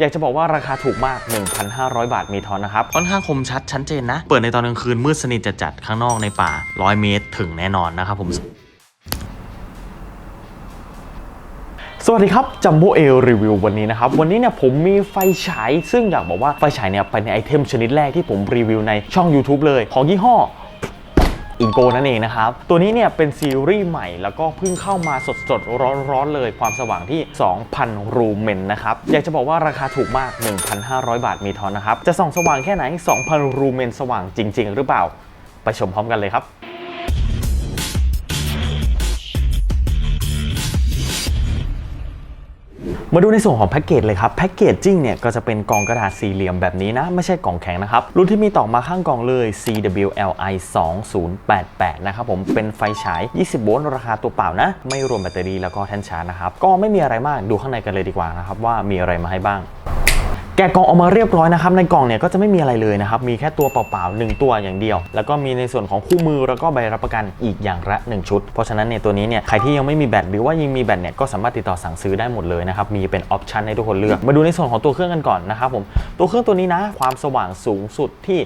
อยากจะบอกว่าราคาถูกมาก 1,500 บาทมีทอนนะครับ ค่อนข้างคมชัดชัดเจนนะ เปิดในตอนกลางคืนมืดสนิทจะจัดๆข้างนอกในป่า 100 เมตรถึงแน่นอนนะครับผมสวัสดีครับจัมโบเอลรีวิววันนี้นะครับ วันนี้เนี่ยผมมีไฟฉาย ซึ่งอยากบอกว่าไฟฉายเนี่ยเป็นไอเทมชนิดแรกที่ผมรีวิวในช่อง YouTube เลย ของยี่ห้อ อินโกนั่นเองนะครับ ตัวนี้เนี่ยเป็นซีรีส์ใหม่แล้วก็เพิ่งเข้ามาสดๆร้อนๆเลยความสว่างที่ 2,000 รูเมนนะครับ อยากจะบอกว่าราคาถูกมาก 1,500 บาทมีทอนนะครับ จะส่องสว่างแค่ไหน 2,000 รูเมนสว่างจริง ๆ หรือเปล่า ไปชมพร้อมกันเลยครับ มาดูในส่วนของแพ็กเกจเลยครับแพ็กเกจจิ้งเนี่ยก็จะเป็นกล่องกระดาษสี่เหลี่ยมแบบนี้นะไม่ใช่กล่องแข็งนะครับรุ่นที่มีต่อมาข้างกล่องเลย CWLI 2088นะครับผมเป็นไฟฉาย 20 โวลต์ราคาตัวเปล่านะ ไม่รวมแบตเตอรี่แล้วก็แท่นชาร์จนะครับก็ไม่มีอะไรมากดูข้างในกันเลยดีกว่านะครับว่ามีอะไรมาให้บ้าง แกะกล่องออกมาเรียบร้อยนะครับ ในกล่องเนี่ยก็จะไม่มีอะไรเลยนะครับ มีแค่ตัวเปล่าๆหนึ่งตัวอย่างเดียว แล้วก็มีในส่วนของคู่มือแล้วก็ใบรับประกันอีกอย่างละหนึ่งชุด เพราะฉะนั้นเนี่ยตัวนี้เนี่ยใครที่ยังไม่มีแบตหรือว่ายังมีแบตเนี่ยก็สามารถติดต่อสั่งซื้อได้หมดเลยนะครับ มีเป็นออปชันให้ทุกคนเลือก มาดูในส่วนของตัวเครื่องกันก่อนนะครับผม ตัวเครื่องตัวนี้นะ ความสว่างสูงสุดที่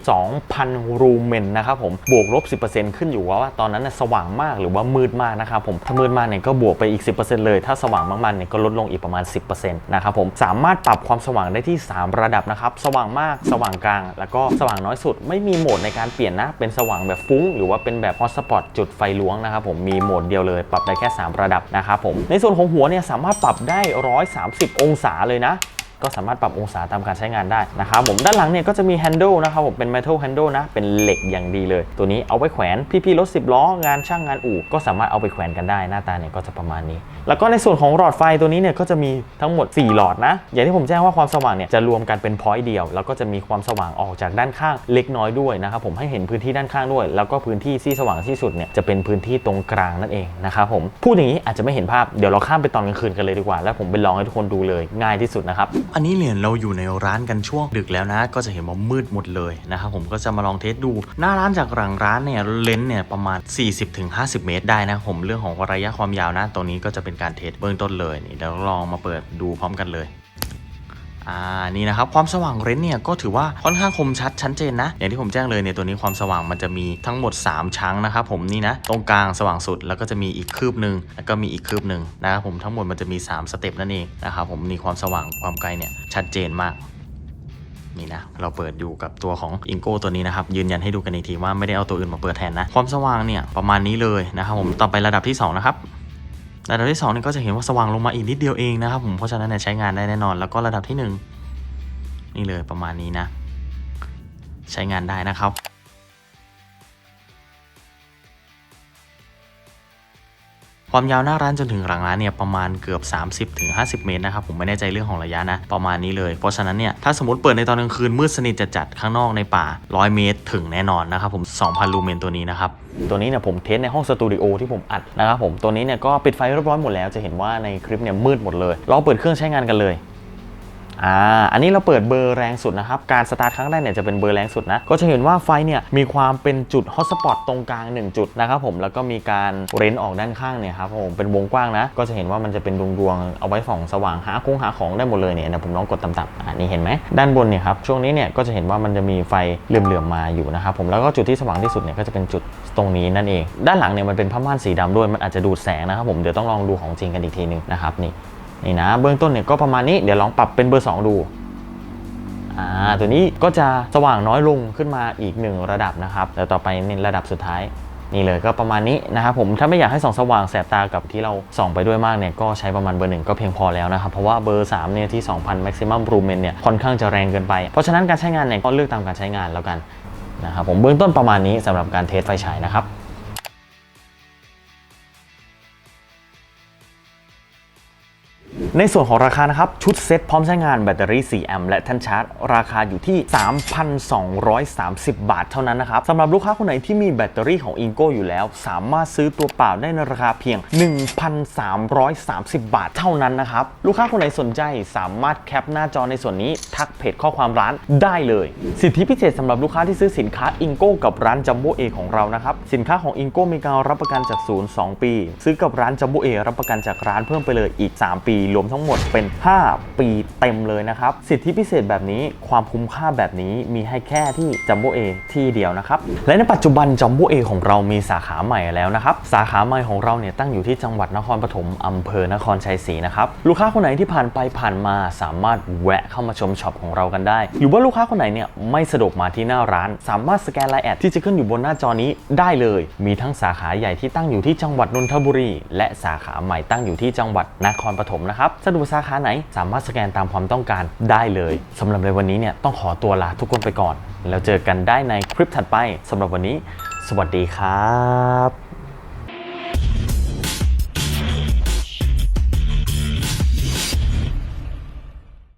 2,000 รูเมนนะครับผมบวกลบ 10%ขึ้นอยู่ว่าตอนนั้นสว่างมากหรือว่ามืดมากนะครับผมถ้ามืดมากเนี่ยก็บวกไปอีก 10%เลย ถ้าสว่างมากๆเนี่ยก็ลดลงอีกประมาณ 10%นะครับผมสามารถปรับความสว่างได้ที่ 3 ระดับนะครับสว่างมากสว่างกลาง แล้วก็สว่างน้อยสุดไม่มีโหมดในการเปลี่ยนนะเป็นสว่างแบบฟุ้ง หรือว่าเป็นแบบฮอตสปอตจุดไฟล้วงนะครับผมมีโหมดเดียวเลยปรับได้แค่ 3 ระดับนะครับผมในส่วนของหัวเนี่ยสามารถปรับได้ 130 องศาเลยนะ ก็สามารถปรับองศาตามการใช้งานได้นะครับผมด้านหลังเนี่ยก็จะมี handle นะครับผมเป็น metal handle นะ เป็นเหล็กอย่างดีเลย ตัวนี้เอาไว้แขวนพี่ๆรถ10ล้องานช่างงานอู่ก็สามารถเอาไปแขวนกันได้หน้าตาเนี่ยก็จะประมาณนี้ แล้วก็ในส่วนของหลอดไฟตัวนี้เนี่ยก็จะมีทั้งหมด 4 หลอดนะ อย่างที่ผมแจ้งว่าความสว่างเนี่ยจะรวมกันเป็นพอยต์เดียว แล้วก็จะมีความสว่างออกจากด้านข้างเล็กน้อยด้วยนะครับผมให้เห็นพื้นที่ด้านข้างด้วย แล้วก็พื้นที่ที่สว่างที่สุดเนี่ยจะเป็นพื้นที่ตรงกลางนั่นเองนะครับผมพูดอย่างนี้อาจจะไม่เห็นภาพเดี๋ยวเราข้ามไปตอนกลางคืนกันเลยดีกว่า แล้วผมไปลองให้ทุกคนดูเลยง่ายที่สุดนะครับอันนี้เนี่ยเราอยู่ในร้านกันช่วงดึกแล้วนะ ก็จะเห็นว่ามืดหมดเลยนะครับผมก็จะมาลองเทสดู หน้าร้านจากหลังร้านเนี่ยเลนส์เนี่ยประมาณ 40-50 เมตรได้นะผมเรื่องของระยะความยาวนะตรงนี้ก็จะเป็นการเทสเบื้องต้นเลยนี่เดี๋ยวลองมาเปิดดูพร้อมกันเลยอ่านี่นะครับความสว่างเรนเนี่ยก็ถือว่าค่อนข้างคมชัดชัดเจนนะ อย่างที่ผมแจ้งเลยเนี่ยตัวนี้ความสว่างมันจะมีทั้งหมด 3 ชั้งนะครับผมนี่นะตรงกลางสว่างสุดแล้วก็จะมีอีกคืบหนึ่งแล้วก็มีอีกคืบหนึ่งนะครับผมทั้งหมดมันจะมี 3 สเต็ปนั่นเองนะครับผมมีความสว่างความไกลเนี่ยชัดเจนมากนี่นะเราเปิดอยู่กับตัวของอิงโก้ตัวนี้นะครับยืนยันให้ดูกันอีกทีว่าไม่ได้เอาตัวอื่นมาเปิดแทนนะความสว่างเนี่ยประมาณนี้เลยนะครับผมต่อไประดับที่2นะครับ ระดับที่2นี่ก็จะเห็นว่าสว่างลงมาอีกนิดเดียวเองนะครับผมเพราะฉะนั้นเนี่ยใช้งานได้แน่นอน แล้วก็ระดับที่ 1 นี่เลยประมาณนี้นะ ใช้งานได้นะครับ ความยาวหน้าร้านจนถึงหลังร้านเนี่ยประมาณเกือบ 30-50 เมตรนะครับผมไม่แน่ใจเรื่องของระยะนะประมาณนี้เลย เพราะฉะนั้นเนี่ยถ้าสมมติเปิดในตอนกลางคืนมืดสนิทจะจัดข้างนอกในป่า 100 เมตรถึงแน่นอนนะครับผม 2,000 ลูเมนตัวนี้นะครับตัวนี้เนี่ยผมเทสในห้องสตูดิโอที่ผมอัดนะครับผมตัวนี้เนี่ยก็ปิดไฟเรียบร้อยหมดแล้วจะเห็นว่าในคลิปเนี่ยมืดหมดเลยเราเปิดเครื่องใช้งานกันเลย อ่าอันนี้เราเปิดเบอร์แรงสุดนะครับ การสตาร์ทครั้งแรกเนี่ยจะเป็นเบอร์แรงสุดนะ ก็จะเห็นว่าไฟเนี่ยมีความเป็นจุดฮอตสปอตตรงกลาง 1 จุดนะครับผม แล้วก็มีการเรนออกด้านข้างเนี่ยครับผม เป็นวงกว้างนะ ก็จะเห็นว่ามันจะเป็นดวงดวงเอาไว้ส่องสว่างหาคงหาของได้หมดเลยเนี่ยเดี๋ยวผมลองกดต่ำๆอ่านี่เห็นไหม ด้านบนเนี่ยครับ ช่วงนี้เนี่ยก็จะเห็นว่ามันจะมีไฟเหลื่อมๆมาอยู่นะครับผม แล้วก็จุดที่สว่างที่สุดเนี่ยก็จะเป็นจุดตรงนี้นั่นเอง ด้านหลังเนี่ยมันเป็นผ้าม่านสีดำด้วย มันอาจจะดูดแสงนะครับผม เดี๋ยวต้องลองดูของจริงกันอีกทีนึงนะครับนี่ นี่นะเบื้องต้นเนี่ยก็ประมาณนี้เดี๋ยวลองปรับเป็นเบอร์ 2 ดูอ่าตัวนี้ก็จะสว่างน้อยลงขึ้นมาอีกหนึ่งระดับนะครับแล้วต่อไปนี่ระดับสุดท้ายนี่เลยก็ประมาณนี้นะครับผมถ้าไม่อยากให้ส่องสว่างแสบตากับที่เราส่องไปด้วยมากเนี่ยก็ใช้ประมาณเบอร์หนึ่งก็เพียงพอแล้วนะครับ เพราะว่าเบอร์3เนี่ยที่ 2,000 maximum lumen เนี่ยค่อนข้างจะแรงเกินไป เพราะฉะนั้นการใช้งานเนี่ยก็เลือกตามการใช้งานแล้วกันนะครับผมเบื้องต้นประมาณนี้สำหรับการเทสไฟฉายนะครับ ในส่วนของราคานะครับ ชุดเซ็ตพร้อมใช้งานแบตเตอรี่ 4 แอมป์และแท่นชาร์จ ราคาอยู่ที่ 3,230 บาทเท่านั้นนะครับสำหรับลูกค้าคนไหนที่มีแบตเตอรี่ของ i n g o อยู่แล้ว สามารถซื้อตัวเปล่าได้ในราคาเพียง 1,330 บาทเท่านั้นนะครับ ลูกค้าคนไหนสนใจสามารถแคปหน้าจอในส่วนนี้ทักเพจข้อความร้านได้เลย สิทธิพิเศษสำหรับลูกค้าที่ซื้อสินค้า i n g o กับร้านจัมโบเอของเรานะครับสินค้าของ i n g o มีการรับประกันจากศูนย์2ปี ซื้อกับร้านจัมโบเอรับประกันจากร้านเพิ่มไปเลยอีก 3 ปีรวมมทั้งหมดเป็น 5 ปีเต็มเลยนะครับ สิทธิพิเศษแบบนี้ความคุ้มค่าแบบนี้มีให้แค่ที่จัมโบ้เอที่เดียวนะครับ และในปัจจุบันจัมโบ้เอของเรามีสาขาใหม่แล้วนะครับ สาขาใหม่ของเราเนี่ยตั้งอยู่ที่จังหวัดนครปฐมอำเภอนครชัยศรีนะครับลูกค้าคนไหนที่ผ่านไปผ่านมาสามารถแวะเข้ามาชมช็อปของเรากันได้ หรือว่าลูกค้าคนไหนเนี่ยไม่สะดวกมาที่หน้าร้าน สามารถสแกนไลน์แอดที่จะขึ้นอยู่บนหน้าจอนี้ได้เลย มีทั้งสาขาใหญ่ที่ตั้งอยู่ที่จังหวัดนนทบุรี และสาขาใหม่ตั้งอยู่ที่จังหวัดนครปฐมนะครับสะดวกสาขาไหน สามารถสแกนตามความต้องการได้เลยสำหรับในวันนี้เนี่ยต้องขอตัวลาทุกคนไปก่อน แล้วเจอกันได้ในคลิปถัดไปสำหรับวันนี้ สวัสดีครับ